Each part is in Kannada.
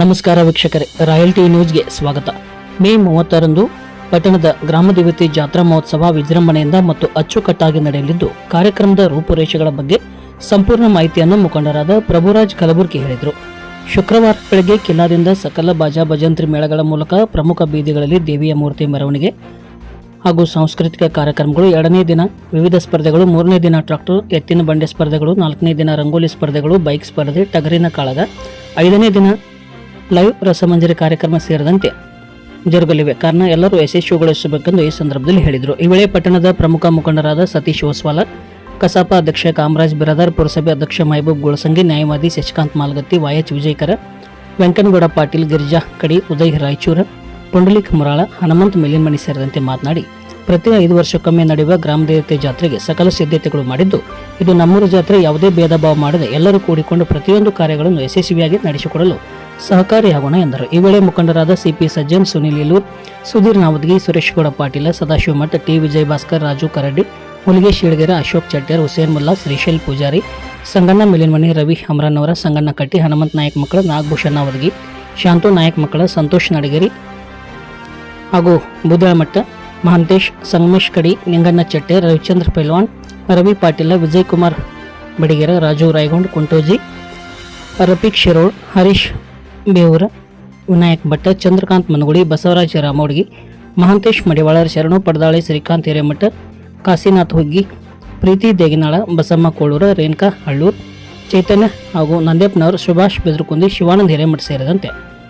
ನಮಸ್ಕಾರ ವೀಕ್ಷಕರೇ, ರಾಯಲ್ ಟಿ ನ್ಯೂಸ್ಗೆ ಸ್ವಾಗತ. ಮೇ ಮೂವತ್ತರಂದು ಪಟ್ಟಣದ ಗ್ರಾಮದೇವತೆ ಜಾತ್ರಾ ಮಹೋತ್ಸವ ವಿಜೃಂಭಣೆಯಿಂದ ಮತ್ತು ಅಚ್ಚುಕಟ್ಟಾಗಿ ನಡೆಯಲಿದ್ದು, ಕಾರ್ಯಕ್ರಮದ ರೂಪುರೇಷೆಗಳ ಬಗ್ಗೆ ಸಂಪೂರ್ಣ ಮಾಹಿತಿಯನ್ನು ಮುಖಂಡರಾದ ಪ್ರಭುರಾಜ್ ಕಲಬುರ್ಗಿ ಹೇಳಿದರು. ಶುಕ್ರವಾರ ಬೆಳಗ್ಗೆ ಕಿಲ್ಲಾದಿಂದ ಸಕಲ ಬಾಜಾ ಭಜಂತ್ರಿ ಮೇಳಗಳ ಮೂಲಕ ಪ್ರಮುಖ ಬೀದಿಗಳಲ್ಲಿ ದೇವಿಯ ಮೂರ್ತಿ ಮೆರವಣಿಗೆ ಹಾಗೂ ಸಾಂಸ್ಕೃತಿಕ ಕಾರ್ಯಕ್ರಮಗಳು. ಎರಡನೇ ದಿನ ವಿವಿಧ ಸ್ಪರ್ಧೆಗಳು, ಮೂರನೇ ದಿನ ಟ್ರಾಕ್ಟರ್ ಎತ್ತಿನ ಬಂಡೆ ಸ್ಪರ್ಧೆಗಳು, ನಾಲ್ಕನೇ ದಿನ ರಂಗೋಲಿ ಸ್ಪರ್ಧೆಗಳು, ಬೈಕ್ ಸ್ಪರ್ಧೆ, ಟಗರಿನ ಕಾಳಗ, ಐದನೇ ದಿನ ಲೈವ್ ರಸಮಂಜರಿ ಕಾರ್ಯಕ್ರಮ ಸೇರಿದಂತೆ ಜರುಗಲಿವೆ. ಕಾರಣ ಎಲ್ಲರೂ ಯಶಸ್ವಿಗೊಳಿಸಬೇಕೆಂದು ಈ ಸಂದರ್ಭದಲ್ಲಿ ಹೇಳಿದರು. ಈ ವೇಳೆ ಪಟ್ಟಣದ ಪ್ರಮುಖ ಮುಖಂಡರಾದ ಸತೀಶ್ ಓಸ್ವಾಲ, ಕಸಾಪ ಅಧ್ಯಕ್ಷ ಕಾಮರಾಜ್ ಬಿರಾದಾರ್, ಪುರಸಭೆ ಅಧ್ಯಕ್ಷ ಮಹಬೂಬ್ ಗುಳಸಂಗಿ, ನ್ಯಾಯವಾದಿ ಶಶಿಕಾಂತ್ ಮಾಲ್ಗತ್ತಿ ವಾಯಚ್ ವಿಜಯಕರ, ವೆಂಕನಗೌಡ ಪಾಟೀಲ್ ಗಿರಿಜಾ, ಕಡಿ ಉದಯ್ ರಾಯಚೂರ, ಪುಂಡಲಿಕ್ ಮುರಾಳ, ಹನುಮಂತ್ ಮೇಲಿನ್ಮಣಿ ಸೇರಿದಂತೆ ಮಾತನಾಡಿ, ಪ್ರತಿ ಐದು ವರ್ಷಕ್ಕೊಮ್ಮೆ ನಡೆಯುವ ಗ್ರಾಮ ದೇವತೆ ಜಾತ್ರೆಗೆ ಸಕಲ ಸಿದ್ಧತೆಗಳು ಮಾಡಿದ್ದು, ಇದು ನಮ್ಮೂರು ಜಾತ್ರೆ ಯಾವುದೇ ಭೇದ ಮಾಡದೆ ಎಲ್ಲರೂ ಕೂಡಿಕೊಂಡು ಪ್ರತಿಯೊಂದು ಕಾರ್ಯಗಳನ್ನು ಯಶಸ್ವಿಯಾಗಿ ನಡೆಸಿಕೊಡಲು ಸಹಕಾರಿಯಾಗೋಣ ಎಂದರು. ಈ ವೇಳೆ ಮುಖಂಡರಾದ C P Sajjan, Sunil Ilur Sudhir Navadgi, Suresh Gowda Patil, Sadashiv Math T. Vijay Bhaskar Raju Karadi, Muligesh Shilagere, Ashok Chatyar Hussain Mulla, Shrishail Pujari, Sanganna Milinmani Ravi Hamarannavar Sanganna Katti, Hanumanth Nayak ಮಕ್ಕಳ, ನಾಗಭೂಷಣ್ ನಾವದ್ಗಿ, ಶಾಂತು ನಾಯಕ್ ಮಕ್ಕಳ, ಸಂತೋಷ್ ನಡಗೇರಿ ಹಾಗೂ ಮಠ, ಮಹಾಂತೇಶ್, ಸಂಗಮೇಶ್ ಕಡಿ, ನಿಂಗಣ್ಣ ಚಟ್ಟೆ ರವಿಚಂದ್ರ ಪೈಲ್ವಾನ್, ರವಿ ಪಾಟೀಲ, ವಿಜಯ್ ಕುಮಾರ್ ಬಡಿಗೆರ, ರಾಜು ರಾಯಗೊಂಡ್, ಕುಂಟೋಜಿ, ರಫೀಕ್ ಶಿರೋಳ್, ಹರೀಶ್ ಬೇವೂರ, ವಿನಾಯಕ್ ಭಟ್ಟ ಚಂದ್ರಕಾಂತ್ ಮನಗುಡಿ ಬಸವರಾಜ ರಾಮೋಡ್ಗಿ, ಮಹಾಂತೇಶ್ ಮಡಿವಾಳರ ಶರಣು, ಪಡದಾಳಿ ಶ್ರೀಕಾಂತ್ ಹಿರೇಮಠ, ಕಾಶಿನಾಥ್ ಹುಗ್ಗಿ, ಪ್ರೀತಿ ದೇಗಿನಾಳ, ಬಸಮ್ಮ ಕೋಳೂರ, ರೇಣುಕಾ ಹಳ್ಳೂರ್, ಚೈತನ್ಯ ಹಾಗೂ ನಂದೇಪ್ನವರು ಸುಭಾಷ್ ಬೆದ್ರಕುಂದಿ, ಶಿವಾನಂದ ಹಿರೇಮಠ ಸೇರಿದಂತೆ.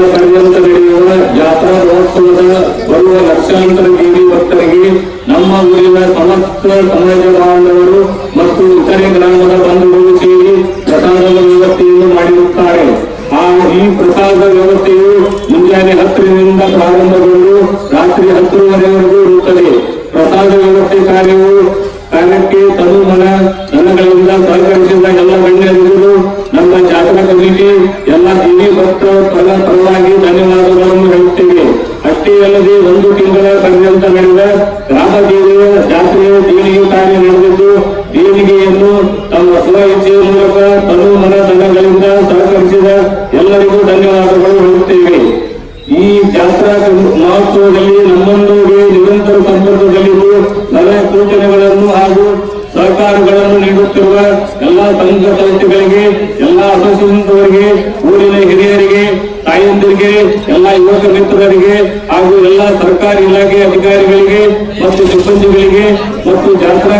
ದಿನ ಪರ್ಯಂತ ನಡೆಯುವ ಜಾತ್ರಾ ಮಹೋತ್ಸವದ ಬರುವ ಲಕ್ಷಾಂತರ ಬೀದಿ ಭಕ್ತರಿಗೆ ನಮ್ಮ ಊರಿನ ಸಮಸ್ತ ಸಮಾಜ ಬಾಂಧವರು ಮತ್ತು ಇತರೆ ಗ್ರಾಮದ ಬಂಧುಗಳು ಸೇರಿ ಪ್ರಸಾದದ ವ್ಯವಸ್ಥೆಯನ್ನು ಮಾಡಿರುತ್ತಾರೆ. ಆ ಈ ಪ್ರಸಾದ ವ್ಯವಸ್ಥೆಯು ಮುಂಜಾನೆ ಹತ್ತರಿಂದ ಪ್ರಾರಂಭಗೊಂಡು ರಾತ್ರಿ ಹತ್ತುವರೆವರೆಗೂ ಇರುತ್ತದೆ. ಪ್ರಸಾದ ವ್ಯವಸ್ಥೆ ಕಾರ್ಯವು ಕಾರ್ಯಕ್ಕೆ ತನು ಮನ ಮಹೋತ್ಸವದಲ್ಲಿ ನಮ್ಮೊಂದಿಗೆ ನಿರಂತರ ಸಂಪರ್ಕದಲ್ಲಿದ್ದು ಸಲಹೆ ಸೂಚನೆಗಳನ್ನು ಹಾಗೂ ಸಹಕಾರಗಳನ್ನು ನೀಡುತ್ತಿರುವ ಎಲ್ಲಾ ಸಂಘ ಸಂಸ್ಥೆಗಳಿಗೆ, ಎಲ್ಲಾ ಅಸೋಸಿಯೇಷನ್ಗಳಿಗೆ, ಊರಿನ ಹಿರಿಯರಿಗೆ, ತಾಯಂದಿರಿಗೆ, ಎಲ್ಲಾ ಯುವಕ ಮಿತ್ರರಿಗೆ ಹಾಗೂ ಎಲ್ಲಾ ಸರ್ಕಾರಿ ಇಲಾಖೆ ಅಧಿಕಾರಿಗಳಿಗೆ ಮತ್ತು ಸಿಬ್ಬಂದಿಗಳಿಗೆ ಮತ್ತು ಜಾತ್ರಾ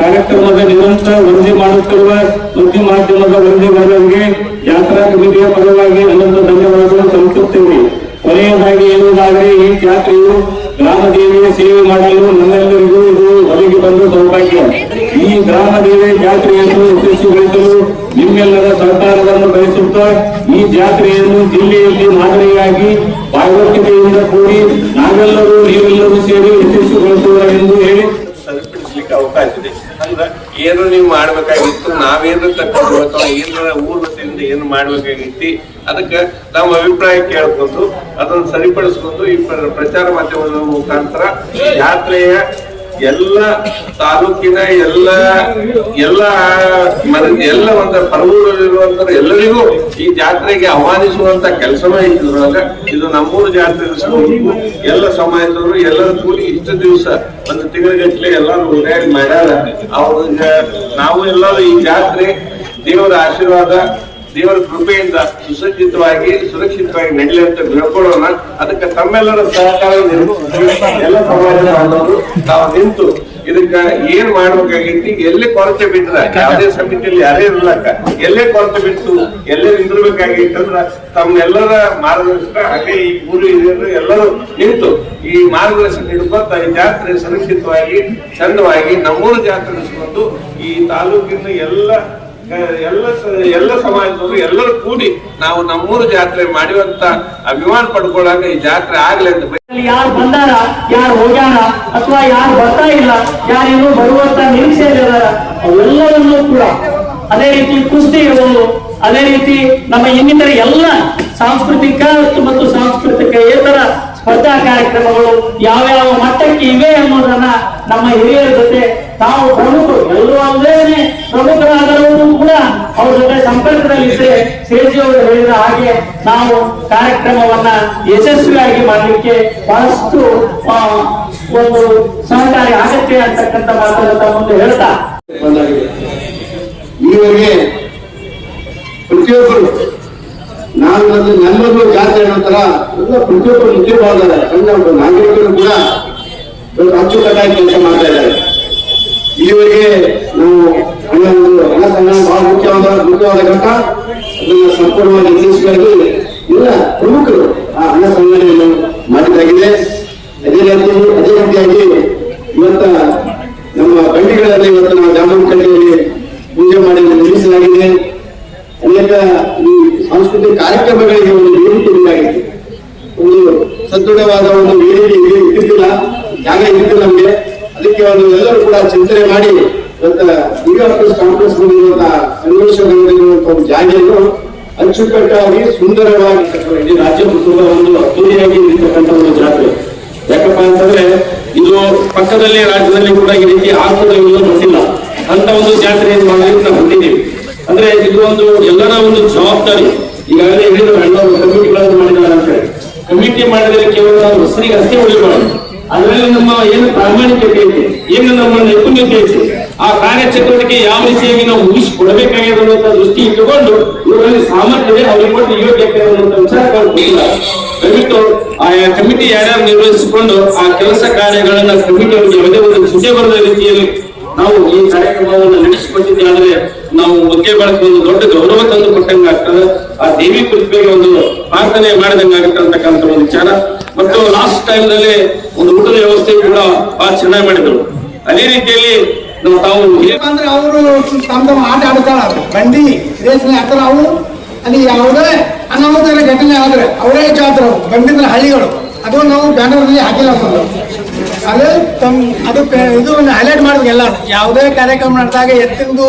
ಕಾರ್ಯಕ್ರಮದ ನಿರಂತರ ವರದಿ ಮಾಡುತ್ತಿರುವ ಸುದ್ದಿ ಮಾಧ್ಯಮದ ವರದಿಗಾರರಿಗೆ ಜಾತ್ರಾ ಕಮಿಟಿಯ ಪರವಾಗಿ ಅನಂತ ಧನ್ಯವಾದಗಳು ಸಲ್ಲಿಸುತ್ತೇವೆ ಕೊನೆಯದಾಗಿ ಹೇಳುವುದಾದರೆ, ಈ ಜಾತ್ರೆಯು ಗ್ರಾಮ ದೇವಿಯ ಸೇವೆ ಮಾಡಲು ನಮ್ಮೆಲ್ಲರಿಗೂ ಇದು ಒದಗಿ ಬಂದ ಸೌಭಾಗ್ಯ. ಈ ಗ್ರಾಮ ದೇವಿಯ ಜಾತ್ರೆಯನ್ನು ಯಶಸ್ವಿಗೊಳಿಸಲು ನಿಮ್ಮೆಲ್ಲರ ಸಹಕಾರವನ್ನು ಬಯಸುತ್ತಾ ಈ ಜಾತ್ರೆಯನ್ನು ಜಿಲ್ಲೆಯಲ್ಲಿ ಮಾದರಿಯಾಗಿ ಭಾಗವತಿಕೆಯಿಂದ ಕೂಡಿ ನಾವೆಲ್ಲರೂ ನೀವೆಲ್ಲರೂ ಸೇರಿ ಯಶಸ್ವಿಗೊಳಿಸುವ ಎಂದು ಹೇಳಿ ಸರಿಪಡಿಸಲಿಕ್ಕೆ ಅವಕಾಶ ಇದೆ. ಅಂದ್ರೆ ಏನು ನೀವು ಮಾಡಬೇಕಾಗಿತ್ತು, ನಾವೇನು ತಕ್ಕ ಏನಾರ ಊರ್ ವತಿಯಿಂದ ಏನು ಮಾಡಬೇಕಾಗಿತ್ತು, ಅದಕ್ಕೆ ನಮ್ಮ ಅಭಿಪ್ರಾಯ ಕೇಳ್ಕೊಂಡು, ಅದನ್ನ ಸರಿಪಡಿಸ್ಕೊಂಡು ಈ ಪ್ರಚಾರ ಮಾಧ್ಯಮದ ಮುಖಾಂತರ ಯಾತ್ರೆಯ ಎಲ್ಲ ತಾಲೂಕಿನ ಎಲ್ಲ ಎಲ್ಲ ಎಲ್ಲ ಒಂದು ಪರವೂರಲ್ಲಿರುವಂತ ಎಲ್ಲರಿಗೂ ಈ ಜಾತ್ರೆಗೆ ಆಹ್ವಾನಿಸುವಂತ ಕೆಲಸವೇ ಇದ್ರಾಗ ಇದು ನಮ್ಮೂರು ಜಾತ್ರೆ ಎಲ್ಲ ಸಮಾಜದವರು ಎಲ್ಲರ ಕೂಡಿ ಇಷ್ಟು ದಿವಸ ಒಂದು ತಿಂಗಳಿಗಟ್ಟಲೆ ಎಲ್ಲರೂ ಓಡಾಡಿ ಮಾಡ್ಯಾರ. ಅವ್ರಿಗೆ ನಾವು ಎಲ್ಲರೂ ಈ ಜಾತ್ರೆ ದೇವರ ಆಶೀರ್ವಾದ ದೇವರ ಕೃಪೆಯಿಂದ ಸುಸಜ್ಜಿತವಾಗಿ, ಸುರಕ್ಷಿತವಾಗಿ ನಡೆಯಲಿ ಅಂತ ಬೇಡ್ಕೊಳ್ಳೋಣ ಅದಕ್ಕೆ ತಮ್ಮೆಲ್ಲರ ಸಹಕಾರ ಎಲ್ಲ ಸಮಾಜದ ನಾವು ನಿಂತು ಇದಕ್ಕ ಏನ್ ಮಾಡ್ಬೇಕಾಗೈತಿ ಎಲ್ಲೇ ಕೊರತೆ ಬಿಟ್ಟದ ಯಾವುದೇ ಸಮಿತಿಯಲ್ಲಿ ಯಾರೇ ಇರ್ಲಕ್ಕ, ಎಲ್ಲೇ ಕೊರತೆ ಬಿಟ್ಟು ಎಲ್ಲೇ ನಿಂದಿರ್ಬೇಕಾಗೈತಿ ತಮ್ಮೆಲ್ಲರ ಮಾರ್ಗದರ್ಶನ ಹಾಗೆ ಈ ಊರು ಹಿರಿಯರು ಎಲ್ಲರೂ ನಿಂತು ಈ ಮಾರ್ಗದರ್ಶನ ಹಿಡ್ಕೊತ ಈ ಜಾತ್ರೆ ಸುರಕ್ಷಿತವಾಗಿ, ಚಂದವಾಗಿ ನಮ್ಮೂರು ಜಾತ್ರೆ ಈ ತಾಲೂಕಿನ ಎಲ್ಲ ಎಲ್ಲ ಎಲ್ಲ ಸಮಾಜದವರು ಎಲ್ಲರೂ ಕೂಡಿ ನಾವು ನಮ್ಮೂರು ಜಾತ್ರೆ ಮಾಡಿವಂತ ಅಭಿಮಾನ ಪಡ್ಕೊಳ್ಳಾಗ ಈ ಜಾತ್ರೆ ಆಗ್ಲಿ ಅಂತ. ಯಾರು ಬಂದಾರ, ಯಾರು ಹೋಗ್ಯಾರ, ಅಥವಾ ಯಾರು ಬರ್ತಾ ಇಲ್ಲ ಯಾರೇನು ಬರುವಂತ ನಿರೀಕ್ಷೆ ಅವೆಲ್ಲರನ್ನೂ ಕೂಡ ಅದೇ ರೀತಿ ಕುಸ್ತಿ ಇರಬಹುದು ಅದೇ ರೀತಿ ನಮ್ಮ ಇನ್ನಿತರ ಎಲ್ಲ ಸಾಂಸ್ಕೃತಿಕ ಮತ್ತು ಸಾಂಸ್ಕೃತಿಕ ಏತರ ಸ್ಪರ್ಧಾ ಕಾರ್ಯಕ್ರಮಗಳು ಯಾವ್ಯಾವ ಮಟ್ಟಕ್ಕೆ ಇವೆ ಅನ್ನೋದನ್ನ ನಮ್ಮ ಹಿರಿಯರ ಜೊತೆ ತಾವು ಪ್ರಮುಖರು ಎಲ್ಲರೂ ಅಲ್ಲದೇನೆ ಪ್ರಮುಖರಾದವರು ಕೂಡ ಅವ್ರ ಜೊತೆ ಸಂಪರ್ಕದಲ್ಲಿದ್ದರೆ ಸೇಜಿ ಅವರು ಹೇಳಿದ ಹಾಗೆ ನಾವು ಕಾರ್ಯಕ್ರಮವನ್ನ ಯಶಸ್ವಿಯಾಗಿ ಮಾಡಲಿಕ್ಕೆ ಬಹಳಷ್ಟು ಒಂದು ಸಹಕಾರಿ ಆಗತ್ತೆ ಅಂತಕ್ಕಂಥ ಮಾತನ್ನ ಮುಂದೆ ಹೇಳ್ತಾ. ಈವರೆಗೆ ಪ್ರತಿಯೊಬ್ಬರು, ನಾನು ನನ್ನ ನನ್ನದು ಜಾತ್ರೆ ನಂತರ ಎಲ್ಲ ಪ್ರತಿಯೊಬ್ಬರು ಮುಖ್ಯವಾದ ಸಣ್ಣ ನಾಗರಿಕರು ಕೂಡ ಅಚ್ಚುಕಟ್ಟಾಗಿ ಕೆಲಸ ಮಾಡ್ತಾ ಇದ್ದಾರೆ. ಈವರೆಗೆ ನಾವು ಹಣ ಒಂದು ಹಣ ಸಂಗ್ರಹ ಬಹಳ ಮುಖ್ಯವಾದ ಮುಖ್ಯವಾದ ಘಟ್ಟ. ಅದನ್ನು ಸಂಪೂರ್ಣವಾಗಿ ಯಶಸ್ವಿಯಾಗಿ ಎಲ್ಲ ಪ್ರಮುಖರು ಆ ಹಣ ಸಂಗ್ರಹಣೆಯನ್ನು ಮಾಡಿದ್ದಾಗಿದೆ. ಅದೇ ರೀತಿ, ಅದೇ ರೀತಿಯಾಗಿ ಇವತ್ತ ನಮ್ಮ ಬಂಡಿಗಳಲ್ಲಿ ಇವತ್ತು ನಾವು ಜಾಮೂನ್ ಕಟ್ಟೆಯಲ್ಲಿ ಪೂಜೆ ಮಾಡಿ ನಿರ್ಮಿಸಲಾಗಿದೆ ಅನೇಕ ಈ ಸಾಂಸ್ಕೃತಿಕ ಕಾರ್ಯಕ್ರಮಗಳಿಗೆ ಒಂದು ವೇದಿಕೆ ಬೇಕಾಗಿತ್ತು ಒಂದು ಸದೃಢವಾದ ಒಂದು ವೇದಿಕೆ ಇದ್ದಿದ್ದಿಲ್ಲ ಜಾಗ ಇದ್ದಿದ್ದು ನಮಗೆ. ಅದಕ್ಕೆ ಒಂದು ಎಲ್ಲರೂ ಕೂಡ ಚಿಂತನೆ ಮಾಡಿ ಆಫೀಸ್ ಕಾಂಪ್ಲೆಕ್ಸ್ ಬಂದಿರುವಂತಹ ಸನ್ನಿವೇಶಗಳಿರುವಂತಹ ಒಂದು ಜಾಗೆಯನ್ನು ಅಚ್ಚುಕಟ್ಟಾಗಿ ಸುಂದರವಾಗಿ ಇಡೀ ರಾಜ್ಯ ಕುಟುಂಬ ಒಂದು ಅದ್ದೂರಿಯಾಗಿ ನಿಂತಕ್ಕಂಥ ಒಂದು ಜಾತ್ರೆ. ಯಾಕಪ್ಪ ಅಂತಂದ್ರೆ ಇದು ಪಕ್ಕದಲ್ಲಿ ರಾಜ್ಯದಲ್ಲಿ ಕೂಡ ಈ ರೀತಿ ಆಗ್ತದೆ ಅನ್ನೋದು ಗೊತ್ತಿಲ್ಲ. ಅಂತ ಒಂದು ಜಾತ್ರೆಯನ್ನು ಮಾಡಲಿಕ್ಕೆ ನಾವು ಹೊಂದಿದ್ದೀವಿ. ಅಂದ್ರೆ ಇದು ಒಂದು ಎಲ್ಲರ ಒಂದು ಜವಾಬ್ದಾರಿ. ಈಗಾಗಲೇ ಹೇಳಿದ್ರು ಕಮಿಟಿಗಳನ್ನು ಮಾಡಿದ್ದಾರೆ ಅಂತ ಹೇಳಿ. ಕಮಿಟಿ ಮಾಡಿದರೆ ಕೇವಲ ಹೆಸರಿಗೆ ಅಷ್ಟೇ ಉಳಿಬಾರ್ದು ಅದರಲ್ಲಿ ನಮ್ಮ ಏನು ಪ್ರಾಮಾಣಿಕತೆ ಇದೆ, ಏನು ನಮ್ಮ ನೈಪುಣ್ಯತೆ ಇದೆ, ಆ ಕಾರ್ಯಚಟುವಟಿಕೆ ಯಾವ ರೀತಿಯಾಗಿ ನಾವು ಮುಗಿಸಿಕೊಡಬೇಕಾಗಿದೆ ಅನ್ನುವಂಥ ದೃಷ್ಟಿ ಇಟ್ಟುಕೊಂಡು ಇವರಲ್ಲಿ ಸಾಮರ್ಥ್ಯವೇ ಅವರಿಗೆ ಕೊಟ್ಟು ಯೋಗ್ಯತೆ ಅನ್ನುವಂಥ ವಿಚಾರ ದಯವಿಟ್ಟು ಆಯಾ ಕಮಿಟಿ ಯಾರ್ಯಾರು ನಿರ್ವಹಿಸಿಕೊಂಡು ಆ ಕೆಲಸ ಕಾರ್ಯಗಳನ್ನ ಕಮಿಟಿ ಅವರಿಗೆ ಯಾವುದೇ ಒಂದು ಸುದ್ದಿ ಬರದ ರೀತಿಯಲ್ಲಿ ನಾವು ಈ ಕಾರ್ಯಕ್ರಮವನ್ನು ನಡೆಸಿಕೊಟ್ಟಿದ್ದೆ ನಾವು ಮುದ್ದೆ ಬಳಕೆ ಒಂದು ದೊಡ್ಡ ಗೌರವ ತಂದು ಕೊಟ್ಟಂಗೆ ಆಗ್ತದೆ ಆ ದೇವಿ ಕೃಪೆಗೆ ಒಂದು ಪ್ರಾರ್ಥನೆ ಮಾಡಿದಂಗೆ ಆಗುತ್ತೆ ಅಂತಕ್ಕಂಥ ಒಂದು ವಿಚಾರ. ಮತ್ತು ಲಾಸ್ಟ್ ಟೈಮ್ನಲ್ಲಿ ಒಂದು ಊಟದ ವ್ಯವಸ್ಥೆ ಕೂಡ ಬಹಳ ಚೆನ್ನಾಗಿ ಮಾಡಿದ್ರು. ಅದೇ ರೀತಿಯಲ್ಲಿ ನಾವು ತಾವು ಅವರು ತಮ್ಮ ತಮ್ಮ ಆಟ ಆಡ್ತಾಳ ಬಂಡಿ, ರೇಸ್ನ ಆಡ್ತಾರ ಅವರು ಅಲ್ಲಿ ಯಾವುದೇ ಅನಾಹುತ ಘಟನೆ ಆದ್ರೆ ಅವರೇ ಜಾತ್ರೆ ಅಂದ್ರೆ ಹಳ್ಳಿಗಳು. ಅದು ನಾವು ಬ್ಯಾನರ್ನಲ್ಲಿ ಹಾಕಿಲ್ಲ ಅದು ತಮ್ ಅದು ಇದು ಹೈಲೈಟ್ ಮಾಡ್ಬೇಕು ಎಲ್ಲ. ಯಾವುದೇ ಕಾರ್ಯಕ್ರಮ ನಡೆದಾಗ ಎತ್ತಿಂದು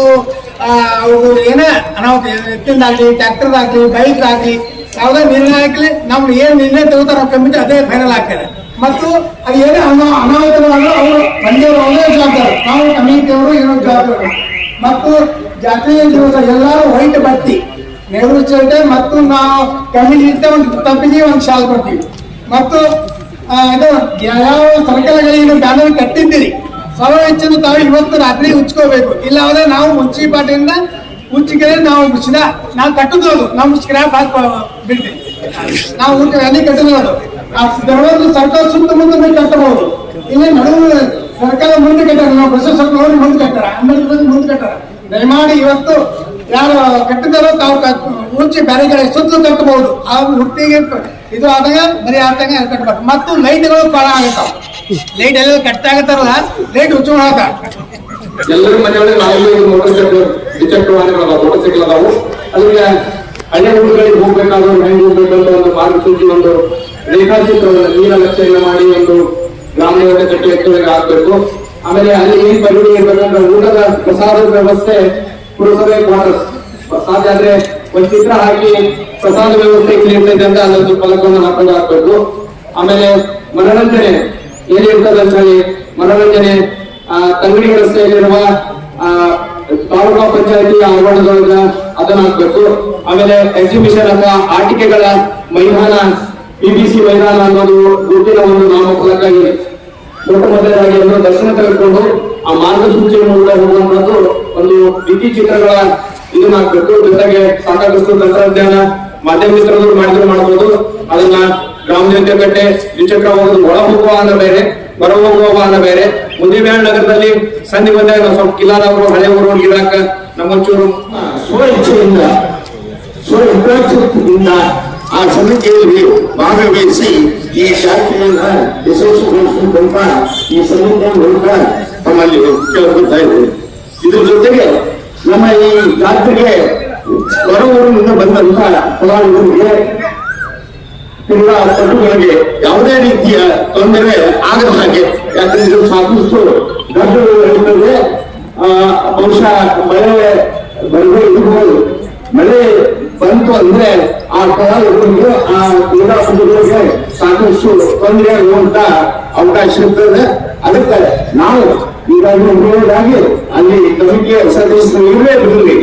ಅವ್ರು ಏನೇ ಅನಾಹುತ, ಎತ್ತಿಂದಾಗ್ಲಿ ಟ್ರ್ಯಾಕ್ಟರ್ದಾಗ್ಲಿ ಬೈಕ್ ಆಗ್ಲಿ ಯಾವುದೇ ನಿರ್ಣಯ ಆಗಲಿ ನಮ್ಗೆ ಏನ್ ನಿರ್ಣಯ ತಗೋತಾರ ಕಮಿಟಿ ಅದೇ ಫೈನಲ್ ಆಗ್ತದೆ ಮತ್ತು ಅದು ಏನೇ ಅನಾ ಅನಾಹುತವಾದ್ರೆ ಅವರು ಬಂದಿರೋ ಅವರೇ ಜವಾಬ್ದಾರ. ನಾವು ಕಮಿಟಿಯವರು ಏನೋ ಜವಾಬ್ದಾರ. ಮತ್ತು ಜಾತ್ರೆಯ ಎಲ್ಲರೂ ವೈಟ್ ಬಟ್ಟಿ ನೆಹರು ಚೇಟೆ ಮತ್ತು ನಾವು ಕಮಿಟಿ ಒಂದು ತಪ್ಪಿಗೆ ಒಂದು ಶಾಲ್ ಕೊಡ್ತೀವಿ. ಮತ್ತು ಇದು ಯಾವ ಸರ್ಕಲ್ಗಳಿಗೆ ಬ್ಯಾನರ್ ಕಟ್ಟಿದ್ದೀರಿ? ಸಾವಿರ ಹೆಚ್ಚನ್ನು ತಾವು ಇವತ್ತು ರಾತ್ರಿ ಉಚ್ಕೋಬೇಕು. ಇಲ್ಲ ನಾವು ಮುನ್ಸಿಪಾಲಿಟಿಯಿಂದ ಉಚ್ಚಿಗೆ ನಾವು ಮುಚ್ಚಿದ ನಾವು ಕಟ್ಟುದು ಅದು. ನಾವು ಸ್ಕ್ರಾಪ್ ಹಾಕಿ ಬಿಡ್ತೀವಿ ನಾವು ಊಟ ಕಟ್ಟಿದ್ರು ಕಟ್ಟೋದು ಆ ಸರ್ಕಾರ ಸುತ್ತ ಮುಂದೆ ಮೇಲೆ ಕಟ್ಟಬಹುದು. ಇಲ್ಲಿ ನಡುವೆ ಸರ್ಕಾರ ಮುಂದೆ ಕಟ್ಟಾರ. ನಾವು ಬಸ್ ಸರ್ಕಾರ ಮುಂದೆ ಕಟ್ಟಾರ. ಅಂಬೇಡ್ಕರ್ ಮುಂದೆ ಕಟ್ಟಾರ. ದಯಮಾಡಿ ಇವತ್ತು ಯಾರು ಕಟ್ಟಿದಾರೋ ತಾವು ಮುಂಚೆ ಬೇರೆ ಕಡೆ ಸುತ್ತ ಕಟ್ಟಬಹುದು. ಆ ಹುಟ್ಟಿಗೆ ಇದು ಆದಾಗ ಬರೀ ಆದಾಗ ಕಟ್ಟಬೇಕು. ಮತ್ತು ಲೈಟ್ಗಳು ಕಾಳ ಆಗತ್ತಾವ ಲೈಟ್ ಎಲ್ಲ ಕಟ್ಟಾಗತ್ತಾರಲ್ಲ ಲೈಟ್ ಉಚ್ಚ ಎಲ್ಲರ ಮನೆಯೊಳಗೆ ನಾವು ಮೋಟರ್ ಸೈಕಲ್ ದ್ವಿಚಕ್ರ ವಾಹನಗಳು ಮೋಟರ್ ಸೈಕಲ್ ಅದಾವು. ಅದಕ್ಕೆ ಹಳ್ಳಿ ಊರುಗಳಿಗೆ ಹೋಗ್ಬೇಕಾದ್ರೆ ಹೆಂಗ್ ಹೋಗ್ಬೇಕಂತ ಒಂದು ಮಾರ್ಗಸೂಚಿ ಒಂದು ರೇಖಾಚಿತ್ರವನ್ನು ನೀರ ನಕ್ಷೆಯನ್ನು ಮಾಡಿ ಒಂದು ಗ್ರಾಮೀಣ ಕಟ್ಟಿ ಎತ್ತುವಾಗ ಆಗ್ಬೇಕು ಆಮೇಲೆ ಅಲ್ಲಿ ಏನ್ ಪರಿಣಿ ಇರ್ಬೇಕಂದ್ರೆ ಊಟದ ಪ್ರಸಾದದ ವ್ಯವಸ್ಥೆ ಪುರಸಭೆ ಕ್ವಾರ್ಟರ್ಸ್ ಪ್ರಸಾದ ಆದ್ರೆ ಒಂದ್ ಚಿತ್ರ ಹಾಕಿ ಪ್ರಸಾದ ವ್ಯವಸ್ಥೆ ಇಲ್ಲಿ ಇರ್ತೈತೆ ಅಂತ ಅದೊಂದು ಫಲಕವನ್ನು ಹಾಕೊಂಡು ಹಾಕ್ಬೇಕು. ಆಮೇಲೆ ಮನರಂಜನೆ ಏನಿರ್ತದೆ ಅಂತ ಹೇಳಿ ಮನರಂಜನೆ ತಂಗಡಿ ರಸ್ತೆಯಲ್ಲಿರುವ ತಾಲೂಕಾ ಪಂಚಾಯತಿ ಆವರಣದೊಳಗ ಅದನ್ನ ಹಾಕ್ಬೇಕು. ಆಮೇಲೆ ಎಕ್ಸಿಬಿಷನ್ ಅಥವಾ ಆಟಿಕೆಗಳ ಮೈದಾನ ಪಿಬಿಸಿ ಮೈದಾನ ಅನ್ನೋದು ಗುರುತಿನ ಒಂದು ನಾಮಫಲಕ ದೊಡ್ಡ ಮೊಟ್ಟ ಒಂದು ದರ್ಶನ ತೆಗೆದುಕೊಂಡು ಆ ಮಾರ್ಗಸೂಚಿಯನ್ನು ಮೂಲಕ ಹೋಗುವಂತದ್ದು ಒಂದು ಬಿಟಿ ಚಿತ್ರಗಳ ಇದನ್ನ ಹಾಕ್ಬೇಕು. ಜೊತೆಗೆ ಸಾಕಷ್ಟು ತಂತ್ರಜ್ಞಾನ ಮಾಧ್ಯಮ ಮಿತ್ರರು ಮಾಡಿದ್ರು ಮಾಡಬಹುದು ಅದನ್ನ ಗ್ರಾಮ ದೇವತೆ ಕಟ್ಟೆ ದ್ವಿಚಕ್ರ ಹೋಗೋದು ಒಳ ಬೇರೆ. ಹೋಗುವ ವಾಹನ ಬೇರೆ ಮುದಿಬ್ಯಾಳ್ ನಗರದಲ್ಲಿ ಸಂಧಿ ಬಂದಾಗ ಸ್ವಲ್ಪ ಕಿಲಾದವರು ಹಳೆ ಊರು ಗಿರಾಕ ನಮ್ಮಂಚೂರು ಸ್ವ ಇಚ್ಛೆಯಿಂದ ಸ್ವ ಹಿತಾಸಕ್ತಿಯಿಂದ ಆ ಸಮಿತಿಯಲ್ಲಿ ಭಾಗವಹಿಸಿ ಈ ಶಾಖೆಯನ್ನ ಯಶಸ್ವಿಗೊಳಿಸಬೇಕಂತ ಈ ಸಮಿತಿಯ ಕೇಳ್ಕೊತಾ ಇದ್ದೇವೆ ಇದ್ರ ಜೊತೆಗೆ ನಮ್ಮ ಈ ಜಾತ್ರೆಗೆ ಹೊರ ಊರಿನಿಂದ ಬಂದಂತ ಕಲಾವಿದರಿಗೆ ತಿಂಗಳ ಪಟುಗಳಿಗೆ ಯಾವುದೇ ರೀತಿಯ ತೊಂದರೆ ಆಗದ ಹಾಗೆ ಯಾಕಂದ್ರೆ ಇದು ಸಾಕಷ್ಟು ಆ, ಬಹುಶಃ ಮಳೆ ಬರದೇ ಇರ್ಬೋದು ಮಳೆ ಬಂತು ಅಂದ್ರೆ ಆ ಕಲಾವಿದರಿಗೆ ಆ ಕ್ರೀಡಾಪಟುಗಳಿಗೆ ಸಾಕಷ್ಟು ತೊಂದರೆ ಆಗುವಂತ ಅವಕಾಶ ಇರ್ತದೆ. ಅದಕ್ಕೆ ನಾವು ಈಗಾಗಲೇ ಹೇಳುವುದಾಗಿ ಅಲ್ಲಿ ಕಮಿಟಿಯ ಸದಸ್ಯರು ಇರಲೇ ಬಿಡಲಿ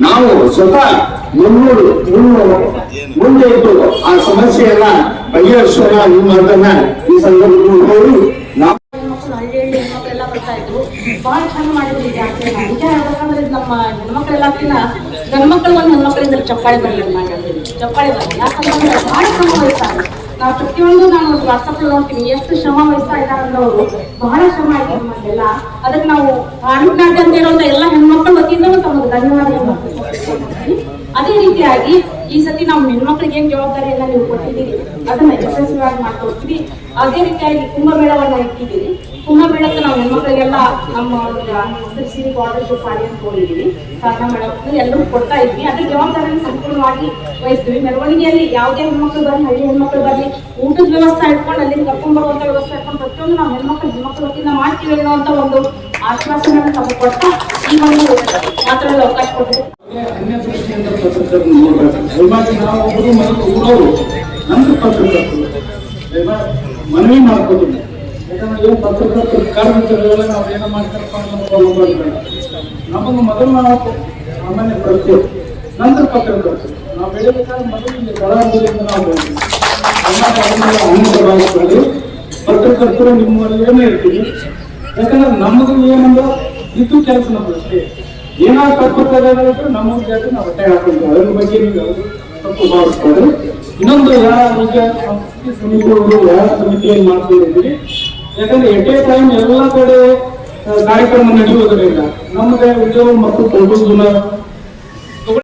ನಾವು ಸ್ವತಃ ಮುನ್ನೂರು ಮುನ್ನೂರು ಮುಂದೆ ಇದ್ದು ಆ ಸಮಸ್ಯೆಯನ್ನ ಬಗೆಹರಿಸೋಣ ಈ ಮಾತನ್ನ ಈ ಸಂದರ್ಭದಲ್ಲಿ ಹೆಣ್ಮಕ್ಳಿಂದ ಚಪ್ಪಾಳೆ ಬರಲಿ ಯಾಕಂತಂದ್ರೆ ಬಹಳ ಶ್ರಮ ನಾವು ನಾನು ವಾಟ್ಸಪ್ ನೋಡ್ತೀನಿ, ಎಷ್ಟು ಶ್ರಮ ವಹಿಸ್ತಾ ಶ್ರಮ ಅದಕ್ಕೆ ನಾವು ಅಂತ ಎಲ್ಲ ಹೆಣ್ಮಕ್ಳು ವತಿಯಿಂದ. ಅದೇ ರೀತಿಯಾಗಿ ಈ ಸತಿ ನಾವು ಹೆಣ್ಮಕ್ಳಿಗೆ ಏನ್ ಎಲ್ಲ ನೀವು ಕೊಟ್ಟಿದ್ದೀರಿ, ಅದನ್ನ ಯಶಸ್ವಿಯಾಗಿ ಮಾಡ್ಕೊಡ್ತೀವಿ. ಅದೇ ರೀತಿಯಾಗಿ ಕುಂಭಮೇಳವನ್ನ ಇಟ್ಟಿದ್ದೀವಿ ಕುಂಭಮೇಳಕ್ಕೆ ನಾವು ಹೆಣ್ಮಕ್ಳಿಗೆಲ್ಲ ನಮ್ಮ ಹೆಸರು ಸೀರೆ ಬಾರ್ಡರ್ ಸಾರಿ ಅಂತ ಹೋಗಿದ್ದೀವಿ ಸಾಧನ ಮೇಳ ಎಲ್ಲರೂ ಕೊಡ್ತಾ ಇದ್ವಿ. ಅದ್ರ ಜವಾಬ್ದಾರಿಯನ್ನು ಸಂಪೂರ್ಣವಾಗಿ ವಹಿಸ್ತೀವಿ. ಮೆರವಣಿಗೆಯಲ್ಲಿ ಯಾವುದೇ ಹೆಣ್ಮಕ್ಳು ಬರಲಿ ಹಳ್ಳಿ ಹೆಣ್ಮಕ್ಳು ಬರಲಿ ಊಟದ ವ್ಯವಸ್ಥೆ ಇಟ್ಕೊಂಡು ಅಲ್ಲಿಂದ ಕರ್ಕೊಂಡ್ ಬರುವಂತ ವ್ಯವಸ್ಥೆ ಇಟ್ಕೊಂಡು ಪ್ರತಿಯೊಂದು ನಾವು ಹೆಣ್ಮಕ್ಳು ಹೆಣ್ಮಕ್ಳು ವತಿಯಿಂದ ಮಾಡ್ತೀವಿ ಅನ್ನುವಂತ ಒಂದು ಆಶ್ವಾಸನೆಯನ್ನು ತಮಗೆ ಕೊಡ್ತಾ ಈ ಒಂದು ಮಾತಾಡಲು ಅವಕಾಶ ಕೊಟ್ಟಿದೆ ನೋಡ್ಬೇಕು ದಯಮಾಡಿ ನಾವು ಒಬ್ಬರು ಮತ್ತು ಊರವರು, ನಮ್ದು ಪತ್ರಕರ್ತರು ಮನವಿ ಮಾಡ್ಕೋತೀನಿ ಯಾಕಂದ್ರೆ ಏನು ಪತ್ರಕರ್ತರು ನಾವು ಏನೋ ಮಾಡ್ತಾರಪ್ಪ ನಮಗೆ ಮೊದಲು ನಾವು ಸಾಮಾನ್ಯ ಬರ್ತೇವೆ ನಂತರ ಪತ್ರಕರ್ತರು ನಾವು ಬೆಳಿಬೇಕಾದ್ರೆ ಮೊದಲು ಬಡಾವಣೆಯಿಂದ ನಾವು ಬೆಳಿತೀವಿ ಪತ್ರಕರ್ತರು ನಿಮ್ಮಲ್ಲಿ ಇರ್ತೀವಿ ಯಾಕಂದ್ರೆ ನಮಗೂ ಏನಂದ್ರೆ ಇದು ಕೆಲಸ ನಮ್ದು ಅಷ್ಟೇ. ಏನಾದ್ರು ತಪ್ಪು ನಮ್ಮ ಜಾತಿ ನಾವು ಹೊಟ್ಟೆ ಹಾಕೊಂಡ್ವಿ ಅದ್ರ ಬಗ್ಗೆ ನೀವು ತಪ್ಪು ಭಾವಿಸ್ತಾರೆ ಇನ್ನೊಂದು ಯಾವ ಈಗ ಸಮಿತಿ ಸಮಿತಿಯವರು ಯಾವ ಸಮಿತಿಯನ್ನು ಮಾಡ್ಕೊಂಡಿದ್ದೀರಿ ಯಾಕಂದ್ರೆ ಎಟ್ ಎ ಟೈಮ್ ಎಲ್ಲ ಕಡೆ ಕಾರ್ಯಕ್ರಮ ನಡೆಯುವುದರಿಂದ ನಮ್ಮದೇ ಉದ್ಯೋಗ ಮತ್ತು ಪ್ರಬುದ್ಧನ